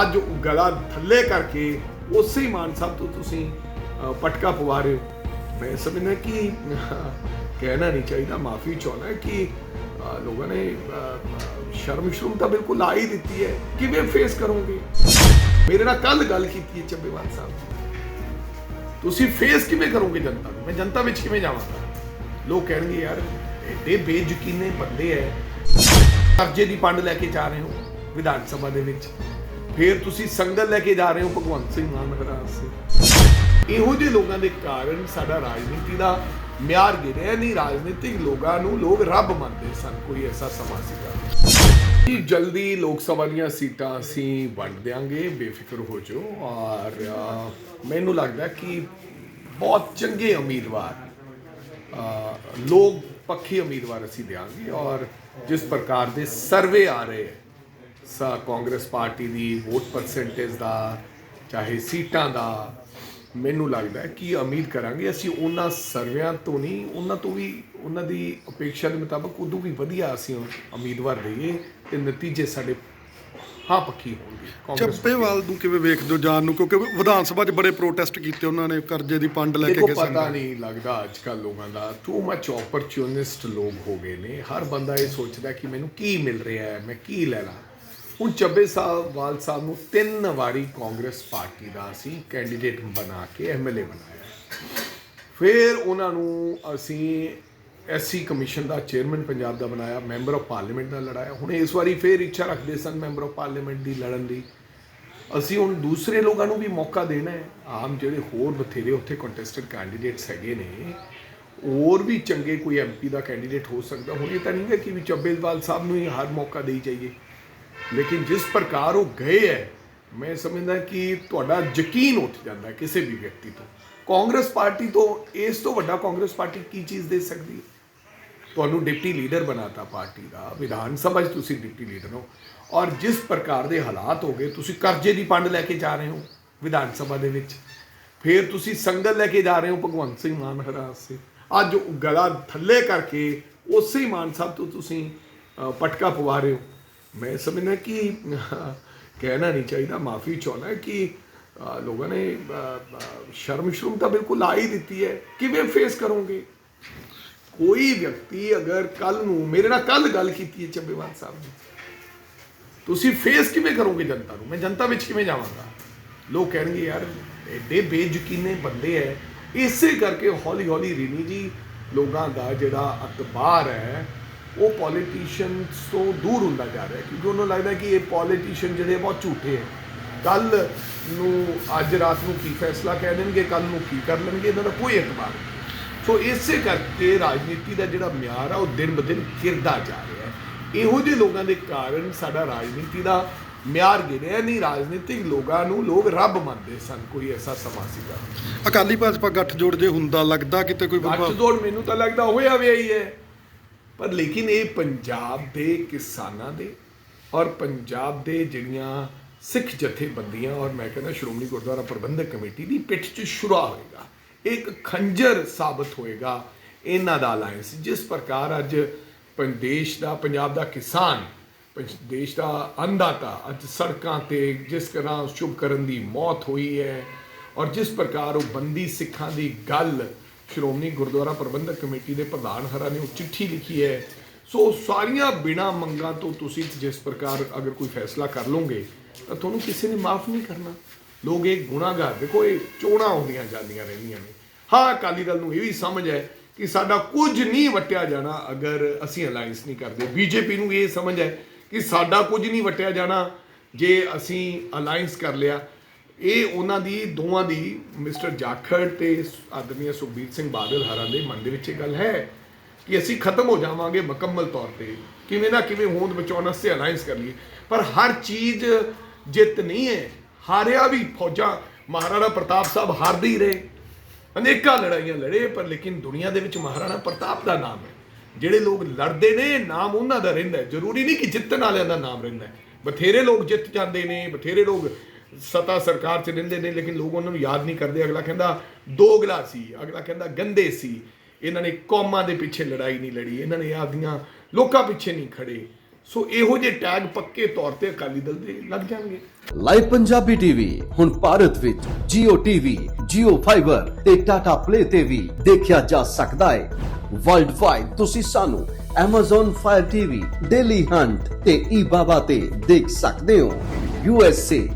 ਅੱਜ ਉਹ ਗਲਾ ਥੱਲੇ ਕਰਕੇ ਉਸੇ ਹੀ ਮਾਨ ਸਾਹਿਬ ਤੋਂ ਤੁਸੀਂ ਪਟਕਾ ਪਵਾ ਰਹੇ ਹੋ ਮੈਂ ਸਮਝਦਾ ਕਿ ਕਹਿਣਾ ਨਹੀਂ ਚਾਹੀਦਾ, ਮਾਫੀ ਚਾਹਣਾ ਕਿ ਲੋਕਾਂ ਨੇ ਸ਼ਰਮ ਸ਼ਰਮ ਤਾਂ ਬਿਲਕੁਲ ਲਾ ਹੀ ਦਿੱਤੀ ਹੈ। ਕਿਵੇਂ ਫੇਸ ਕਰੋਗੇ? ਮੇਰੇ ਨਾਲ ਕੱਲ ਗੱਲ ਕੀਤੀ ਹੈ ਚੱਬੇਵਾਲ ਸਾਹਿਬ ਤੁਸੀਂ ਫੇਸ ਕਿਵੇਂ ਕਰੋਗੇ ਜਨਤਾ ਨੂੰ? ਮੈਂ ਜਨਤਾ ਵਿੱਚ ਕਿਵੇਂ ਜਾਵਾਂਗਾ? ਲੋਕ ਕਹਿਣਗੇ, ਯਾਰ, ਐਡੇ ਬੇਯਕੀਨੇ ਬੰਦੇ ਐ। ਕਰਜ਼ੇ ਦੀ ਪੰਡ ਲੈ ਕੇ ਜਾ ਰਹੇ ਹੋ ਵਿਧਾਨ ਸਭਾ ਦੇ ਵਿੱਚ। ਫਿਰ ਤੁਸੀਂ ਸੰਗਤ ਲੈ ਕੇ ਜਾ ਰਹੇ ਹੋ ਭਗਵੰਤ ਸਿੰਘ ਮਾਨ ਮਹਾਰਾਜ ਇਹੋ ਜਿਹੇ ਲੋਕਾਂ ਦੇ ਕਾਰਨ ਸਾਡਾ ਰਾਜਨੀਤੀ ਦਾ ਮਿਆਰ ਗਿਰਿਆ। ਨਹੀਂ, ਰਾਜਨੀਤਿਕ ਲੋਕਾਂ ਨੂੰ ਲੋਕ ਰੱਬ ਮੰਨਦੇ ਸਨ, ਕੋਈ ਐਸਾ ਸਮਾਂ ਸੀਗਾ। ਜੀ, ਜਲਦੀ ਲੋਕ ਸਭਾ ਦੀਆਂ ਸੀਟਾਂ ਅਸੀਂ ਵੰਡ ਦਿਆਂਗੇ, ਬੇਫਿਕਰ ਹੋ ਜਾਓ। ਔਰ ਮੈਨੂੰ ਲੱਗਦਾ ਕਿ ਬਹੁਤ ਚੰਗੇ ਉਮੀਦਵਾਰ ਲੋਕ ਪੱਖੀ ਉਮੀਦਵਾਰ ਅਸੀਂ ਦਿਆਂਗੇ। ਔਰ ਜਿਸ ਪ੍ਰਕਾਰ ਦੇ ਸਰਵੇ ਆ ਰਹੇ ਹੈ ਸਾ ਕਾਂਗਰਸ ਪਾਰਟੀ ਦੀ ਵੋਟ ਪਰਸੈਂਟੇਜ ਦਾ ਚਾਹੇ ਸੀਟਾਂ ਦਾ ਮੈਨੂੰ ਲੱਗਦਾ ਹੈ ਕਿ ਉਮੀਦ ਕਰਾਂਗੇ ਅਸੀਂ ਉਹਨਾਂ ਸਰਵਿਆਂ ਤੋਂ ਨਹੀਂ ਉਹਨਾਂ ਤੋਂ ਵੀ ਉਹਨਾਂ ਦੀ ਅਪੇକ୍ଷା ਦੇ ਮੁਤਾਬਕ ਉਦੋਂ ਵੀ ਵਧੀਆ ਅਸੀਂ ਉਮੀਦਵਾਰ ਦਈਏ ਤੇ ਨਤੀਜੇ ਸਾਡੇ ਹਾਂ ਪੱਖੀ ਹੋਣਗੇ। ਚੱਬੇਵਾਲ ਨੂੰ ਕਿਵੇਂ ਵੇਖਦੇ ਹੋ ਜਾਣ ਨੂੰ? ਕਿਉਂਕਿ ਵਿਧਾਨ ਸਭਾ 'ਚ ਬੜੇ ਪ੍ਰੋਟੈਸਟ ਕੀਤੇ ਉਹਨਾਂ ਨੇ ਕਰਜ਼ੇ ਦੀ ਪੰਡ ਲੈ ਕੇ ਦੇਖੋ ਗਏ ਪਤਾ ਨਹੀਂ ਲੱਗਦਾ ਅੱਜ ਕੱਲ ਲੋਕਾਂ ਦਾ ਟੂ ਮੱਚ ਓਪਰਚੁਨਿਸਟ ਲੋਕ ਹੋ ਗਏ ਨੇ। ਹਰ ਬੰਦਾ ਇਹ ਸੋਚਦਾ ਕਿ ਮੈਨੂੰ ਕੀ ਮਿਲ ਰਿਹਾ ਹੈ ਮੈਂ ਕੀ ਲੈ ਲਾਂ। ਹੁਣ ਚੱਬੇ ਸਾਹਿਬ, ਵਾਲ ਸਾਹਿਬ ਨੂੰ ਤਿੰਨ ਵਾਰੀ ਕਾਂਗਰਸ ਪਾਰਟੀ ਦਾ ਅਸੀਂ ਕੈਂਡੀਡੇਟ ਬਣਾ ਕੇ ਐਮਐਲਏ ਬਣਾਇਆ। ਫਿਰ ਉਹਨਾਂ ਨੂੰ ਅਸੀਂ ਐਸਸੀ ਕਮਿਸ਼ਨ ਦਾ ਚੇਅਰਮੈਨ ਪੰਜਾਬ ਦਾ ਬਣਾਇਆ ਮੈਂਬਰ ਆਫ ਪਾਰਲੀਮੈਂਟ ਦਾ ਲੜਾਇਆ। ਹੁਣ ਇਸ ਵਾਰੀ ਫਿਰ ਇੱਛਾ ਰੱਖਦੇ ਸਨ ਮੈਂਬਰ ਆਫ ਪਾਰਲੀਮੈਂਟ ਦੀ ਲੜਨ ਦੀ। ਅਸੀਂ ਹੁਣ ਦੂਸਰੇ ਲੋਕਾਂ ਨੂੰ ਵੀ ਮੌਕਾ ਦੇਣਾ ਹੈ। ਆਮ ਜਿਹੜੇ ਹੋਰ ਬਥੇਰੇ ਉੱਥੇ ਕੰਟੈਸਟਡ ਕੈਂਡੀਡੇਟਸ ਹੈਗੇ ਨੇ, ਹੋਰ ਵੀ ਚੰਗੇ ਕੋਈ ਐਮਪੀ ਦਾ ਕੈਂਡੀਡੇਟ ਹੋ ਸਕਦਾ। ਹੁਣ ਇਹ ਤਾਂ ਨਹੀਂ ਹੈ ਕਿ ਵੀ ਚੱਬੇਵਾਲ ਸਾਹਿਬ ਨੂੰ ਹੀ ਹਰ ਮੌਕਾ ਦੇਈ ਜਾਈਏ। ਲੇਕਿਨ ਜਿਸ ਪ੍ਰਕਾਰ ਉਹ ਗਏ ਹੈ, ਮੈਂ ਸਮਝਦਾ ਕਿ ਤੁਹਾਡਾ ਯਕੀਨ ਉੱਠ ਜਾਂਦਾ ਕਿਸੇ ਵੀ ਵਿਅਕਤੀ ਤੋਂ। ਕਾਂਗਰਸ ਪਾਰਟੀ ਤੋਂ ਇਸ ਤੋਂ ਵੱਡਾ ਕਾਂਗਰਸ ਪਾਰਟੀ ਕੀ ਚੀਜ਼ ਦੇ ਸਕਦੀ ਹੈ? ਤੁਹਾਨੂੰ ਡਿਪਟੀ ਲੀਡਰ ਬਣਾਤਾ ਪਾਰਟੀ ਦਾ, ਵਿਧਾਨ ਸਭਾ 'ਚ ਤੁਸੀਂ ਡਿਪਟੀ ਲੀਡਰ ਹੋ। ਔਰ ਜਿਸ ਪ੍ਰਕਾਰ ਦੇ ਹਾਲਾਤ ਹੋ ਗਏ, ਤੁਸੀਂ ਕਰਜ਼ੇ ਦੀ ਪੰਡ ਲੈ ਕੇ ਜਾ ਰਹੇ ਹੋ ਵਿਧਾਨ ਸਭਾ ਦੇ ਵਿੱਚ। ਫਿਰ ਤੁਸੀਂ ਸੰਗਤ ਲੈ ਕੇ ਜਾ ਰਹੇ ਹੋ ਭਗਵੰਤ ਸਿੰਘ ਮਾਨ ਮਹਾਰਾਜ ਸੇ। ਅੱਜ ਉਹ ਗਲਾ ਥੱਲੇ ਕਰਕੇ ਉਸੇ ਮਾਨ ਸਾਹਿਬ ਤੋਂ ਤੁਸੀਂ ਪਟਕਾ ਪਵਾ ਰਹੇ ਹੋ। ਮੈਂ ਸਮਝਣਾ ਕਿ ਕਹਿਣਾ ਨਹੀਂ ਚਾਹੀਦਾ, ਮਾਫੀ ਚਾਹਣਾ ਕਿ ਲੋਕਾਂ ਨੇ ਸ਼ਰਮ ਸ਼ਰਮ ਤਾਂ ਬਿਲਕੁਲ ਲਾ ਹੀ ਦਿੱਤੀ ਹੈ। ਕਿਵੇਂ ਫੇਸ ਕਰੋਗੇ? ਕੋਈ ਵਿਅਕਤੀ ਅਗਰ ਕੱਲ ਨੂੰ ਮੇਰੇ ਨਾਲ ਕੱਲ ਗੱਲ ਕੀਤੀ ਹੈ ਚੱਬੇਵਾਲ ਸਾਹਿਬ ਨੇ ਤੁਸੀਂ ਫੇਸ ਕਿਵੇਂ ਕਰੋਗੇ ਜਨਤਾ ਨੂੰ? ਮੈਂ ਜਨਤਾ ਵਿੱਚ ਕਿਵੇਂ ਜਾਵਾਂਗਾ? ਲੋਕ ਕਹਿਣਗੇ, ਯਾਰ ਐਡੇ ਬੇਜ਼ਕੀਨੇ ਬੰਦੇ ਐ। ਇਸੇ ਕਰਕੇ ਹੌਲੀ ਹੌਲੀ ਰੀਨੀ ਜੀ, ਲੋਕਾਂ ਦਾ ਜਿਹੜਾ ਅਖਬਾਰ ਹੈ ਉਹ ਪੋਲੀਟੀਸ਼ੀਅਨਸ ਤੋਂ ਦੂਰ ਹੁੰਦਾ ਜਾ ਰਿਹਾ ਕਿਉਂਕਿ ਉਹਨਾਂ ਲੱਗਦਾ ਕਿ ਇਹ ਪੋਲੀਟੀਸ਼ੀਅਨ ਜਿਹੜੇ ਬਹੁਤ ਝੂਠੇ ਹੈ। ਕੱਲ ਨੂੰ ਅੱਜ ਰਾਤ ਨੂੰ ਕੀ ਫੈਸਲਾ ਕਹਿ ਦੇਣਗੇ ਕੱਲ ਨੂੰ ਕੀ ਕਰ ਲੈਣਗੇ ਇਹਨਾਂ ਦਾ ਕੋਈ ਇਤਬਾਰ ਨਹੀਂ। ਸੋ ਇਸੇ ਕਰਕੇ ਰਾਜਨੀਤੀ ਦਾ ਜਿਹੜਾ ਮਿਆਰ ਆ ਉਹ ਦਿਨ ਬਦਿਨ ਗਿਰਦਾ ਜਾ ਰਿਹਾ ਹੈ। ਇਹੋ ਜਿਹੇ ਲੋਕਾਂ ਦੇ ਕਾਰਨ ਸਾਡਾ ਰਾਜਨੀਤੀ ਦਾ ਮਿਆਰ ਗਿਰਿਆ ਨਹੀਂ ਰਾਜਨੀਤਿਕ ਲੋਕਾਂ ਨੂੰ ਲੋਕ ਰੱਬ ਮੰਨਦੇ ਸਨ ਕੋਈ ਐਸਾ ਸਮਾਂ ਸੀਗਾ। ਅਕਾਲੀ ਭਾਜਪਾ ਗੱਠਜੋੜ ਜੇ ਹੁੰਦਾ ਲੱਗਦਾ ਕਿਤੇ ਕੋਈ ਗੱਠ ਜੋੜ ਮੈਨੂੰ ਤਾਂ ਲੱਗਦਾ ਹੋਇਆ ਵੀ ਹੀ ਹੈ। ਪਰ ਲੇਕਿਨ ਇਹ ਪੰਜਾਬ ਦੇ ਕਿਸਾਨਾਂ ਦੇ ਔਰ ਪੰਜਾਬ ਦੇ ਜਿਹੜੀਆਂ ਸਿੱਖ ਜਥੇਬੰਦੀਆਂ ਔਰ ਮੈਂ ਕਹਿੰਦਾ ਸ਼੍ਰੋਮਣੀ ਗੁਰਦੁਆਰਾ ਪ੍ਰਬੰਧਕ ਕਮੇਟੀ ਦੀ ਪਿੱਠ 'ਚ ਸ਼ੁਰਾ ਹੋਏਗਾ, ਇੱਕ ਖੰਜਰ ਸਾਬਤ ਹੋਏਗਾ ਇਹਨਾਂ ਦਾ ਅਲਾਈਅੰਸ ਜਿਸ ਪ੍ਰਕਾਰ ਅੱਜ ਪੰ- ਦੇਸ਼ ਦਾ, ਪੰਜਾਬ ਦਾ ਕਿਸਾਨ ਪੰਜ- ਦੇਸ਼ ਦਾ ਅੰਦਾਤਾ ਅੱਜ ਸੜਕਾਂ ਤੇ ਜਿਸ ਤਰ੍ਹਾਂ ਸ਼ੁਭ ਕਰਨ ਦੀ ਮੌਤ ਹੋਈ ਹੈ ਔਰ ਜਿਸ ਪ੍ਰਕਾਰ ਉਹ ਬੰਦੀ ਸਿੱਖਾਂ ਦੀ ਗੱਲ ਸ਼੍ਰੋਮਣੀ ਗੁਰਦੁਆਰਾ ਪ੍ਰਬੰਧਕ ਕਮੇਟੀ ਦੇ ਪ੍ਰਧਾਨ ਹਰਾ ਨੇ ਉਹ ਚਿੱਠੀ ਲਿਖੀ ਹੈ। ਸੋ ਸਾਰੀਆਂ ਬਿਨਾ ਮੰਗਾਂ ਤੋਂ ਤੁਸੀਂ ਜਿਸ ਪ੍ਰਕਾਰ ਅਗਰ ਕੋਈ ਫੈਸਲਾ ਕਰ ਲਓਗੇ ਤਾਂ ਤੁਹਾਨੂੰ ਕਿਸੇ ਨੇ ਮਾਫ ਨਹੀਂ ਕਰਨਾ। ਲੋਕ ਇਹ ਗੁਨਾਹਗਾਰ, ਦੇਖੋ ਇਹ ਚੋਣਾਂ ਆਉਂਦੀਆਂ ਜਾਂਦੀਆਂ ਰਹਿੰਦੀਆਂ ਨੇ। ਹਾਂ, ਅਕਾਲੀ ਦਲ ਨੂੰ ਇਹ ਵੀ ਸਮਝ ਹੈ ਕਿ ਸਾਡਾ ਕੁਝ ਨਹੀਂ ਵਟਿਆ ਜਾਣਾ ਅਗਰ ਅਸੀਂ ਅਲਾਈਅੰਸ ਨਹੀਂ ਕਰਦੇ। ਬੀਜੇਪੀ ਨੂੰ ਇਹ ਸਮਝ ਹੈ ਕਿ ਸਾਡਾ ਕੁਝ ਨਹੀਂ ਵਟਿਆ ਜਾਣਾ ਜੇ ਅਸੀਂ ਅਲਾਈਅੰਸ ਕਰ ਲਿਆ। ਇਹ ਉਹਨਾਂ ਦੀ, ਦੋਵਾਂ ਦੀ, ਮਿਸਟਰ ਜਾਖੜ ਤੇ ਆਦਮੀ ਸੁਖਬੀਰ ਸਿੰਘ ਬਾਦਲ ਹਰਾਂ ਦੇ ਮਨ ਦੇ ਵਿੱਚ ਇਹ ਗੱਲ ਹੈ ਕਿ ਅਸੀਂ ਖਤਮ ਹੋ ਜਾਵਾਂਗੇ ਮੁਕੰਮਲ ਤੌਰ ਤੇ। ਕਿਵੇਂ ਨਾ ਕਿਵੇਂ ਹੋਂਦ ਬਚਾਉਣ ਵਾਸਤੇ ਅਲਾਈਅੰਸ ਕਰ ਲਈਏ। ਪਰ ਹਰ ਚੀਜ਼ ਜਿੱਤ ਨਹੀਂ ਹੈ। ਹਾਰਿਆ ਵੀ ਫੌਜਾਂ, ਮਹਾਰਾਣਾ ਪ੍ਰਤਾਪ ਸਾਹਿਬ ਹਾਰਦੇ ਹੀ ਰਹੇ। ਅਨੇਕਾਂ ਲੜਾਈਆਂ ਲੜੇ, ਪਰ ਲੇਕਿਨ ਦੁਨੀਆ ਦੇ ਵਿੱਚ ਮਹਾਰਾਣਾ ਪ੍ਰਤਾਪ ਦਾ ਨਾਮ ਹੈ। ਜਿਹੜੇ ਲੋਕ ਲੜਦੇ ਨੇ, ਨਾਮ ਉਹਨਾਂ ਦਾ ਰਹਿੰਦਾ ਜ਼ਰੂਰੀ ਨਹੀਂ ਕਿ ਜਿੱਤਣ ਵਾਲਿਆਂ ਦਾ ਨਾਮ ਰਹਿੰਦਾ ਬਥੇਰੇ ਲੋਕ ਜਿੱਤ ਜਾਂਦੇ ਨੇ, ਬਥੇਰੇ ਲੋਕ ਸਤਾ ਸਰਕਾਰ 'ਚ ਰਹਿੰਦੇ ਨੇ ਲੇਕਿਨ ਲੋਕ ਉਹਨਾਂ ਨੂੰ ਯਾਦ ਨਹੀਂ ਕਰਦੇ। ਅਗਲਾ ਕਹਿੰਦਾ ਦੋਗਲਾ ਸੀ। ਅਗਲਾ ਕਹਿੰਦਾ ਗੰਦੇ ਸੀ। ਇਹਨਾਂ ਨੇ ਕੌਮਾਂ ਦੇ ਪਿੱਛੇ ਲੜਾਈ ਨਹੀਂ ਲੜੀ। ਇਹਨਾਂ ਨੇ ਆਪਦੀਆਂ ਲੋਕਾਂ ਪਿੱਛੇ ਨਹੀਂ ਖੜੇ। ਸੋ ਇਹੋ ਜਿਹੇ ਟੈਗ ਪੱਕੇ ਤੌਰ ਤੇ ਅਕਾਲੀ ਦਲ ਦੇ ਲੱਗ ਜਾਣਗੇ। ਲਾਈਵ ਪੰਜਾਬੀ ਟੀਵੀ ਹੁਣ ਭਾਰਤ ਵਿੱਚ Jio TV, Jio Fiber ਤੇ Tata Play ਤੇ ਵੀ ਦੇਖਿਆ ਜਾ ਸਕਦਾ ਹੈ। ਵਰਲਡ ਵਾਈਡ ਤੁਸੀਂ ਸਾਨੂੰ Amazon Fire TV, Daily Hunt ਤੇ eBaba ਤੇ ਦੇਖ ਸਕਦੇ ਹੋ। USA,